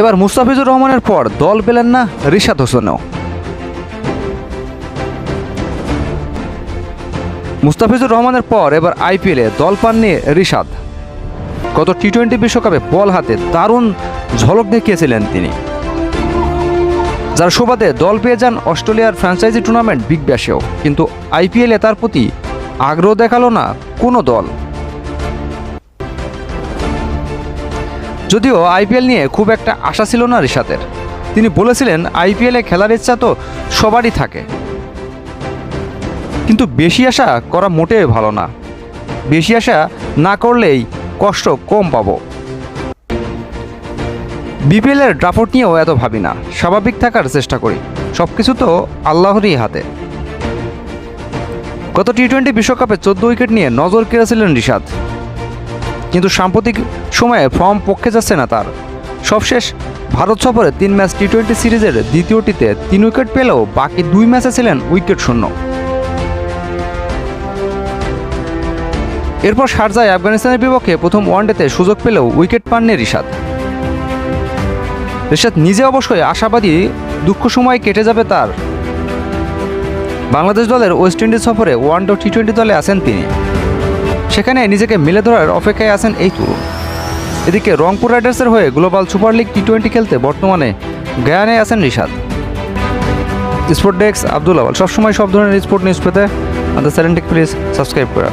এবার মুস্তাফিজুর রহমানের পর দল পেলেন না রিশাদ হোসেনও। মুস্তাফিজুর রহমানের পর এবার আইপিএলে দল পাননি রিশাদ। গত টি টোয়েন্টি বিশ্বকাপে বল হাতে দারুণ ঝলক দেখিয়েছিলেন তিনি। যার সুবাদে দল পেয়ে যান অস্ট্রেলিয়ার ফ্র্যাঞ্চাইজি টুর্নামেন্ট বিগ ব্যাশেও। কিন্তু আইপিএলে তার প্রতি আগ্রহ দেখাল না কোনো দল। যদিও আইপিএল নিয়ে খুব একটা আশা ছিল না রিশাদের। তিনি বলেছিলেন, আইপিএলে খেলার ইচ্ছা তো সবারই থাকে। কিন্তু বেশি আশা করা মোটেই ভালো না। বেশি আশা না করলেই কষ্ট কম পাবো। বিপিএলের ড্রাফট নিয়েও এত ভাবি না। স্বাভাবিক থাকার চেষ্টা করি। সব কিছু তো আল্লাহরই হাতে। গত টি টোয়েন্টি বিশ্বকাপে চোদ্দ উইকেট নিয়ে নজর কেড়েছিলেন রিশাদ। কিন্তু সাম্প্রতিক সময়ে ফর্ম পক্ষে যাচ্ছে না তার। সবশেষ, ভারত সফরে তিন ম্যাচ টি টোয়েন্টি সিরিজের দ্বিতীয়টিতে তিন উইকেট পেলেও বাকি দুই ম্যাচে ছিলেন উইকেট শূন্য এরপর শারজায় আফগানিস্তানের বিপক্ষে প্রথম ওয়ানডেতে সুযোগ পেলেও উইকেট পাননি রিশাদ। রিশাদ নিজে অবশ্যই আশাবাদী দুঃখ সময় কেটে যাবে তার। বাংলাদেশ দলের ওয়েস্ট ইন্ডিজ সফরে ওয়ান ডে টি টোয়েন্টি দলে আছেন তিনি। সেখানে নিজেকে মেলে ধরার অপেক্ষায় আছেন এই তরুণ। এদিকে রংপুর রাইডার্সের হয়ে global super league T twenty খেলতে বর্তমানে গায়ানে আছেন Rishad. Sport desk Abdul Awal. সবসময় সব ধরনের স্পোর্ট নিউজ পেতে আমাদের চ্যানেলটি প্লিজ সাবস্ক্রাইব করে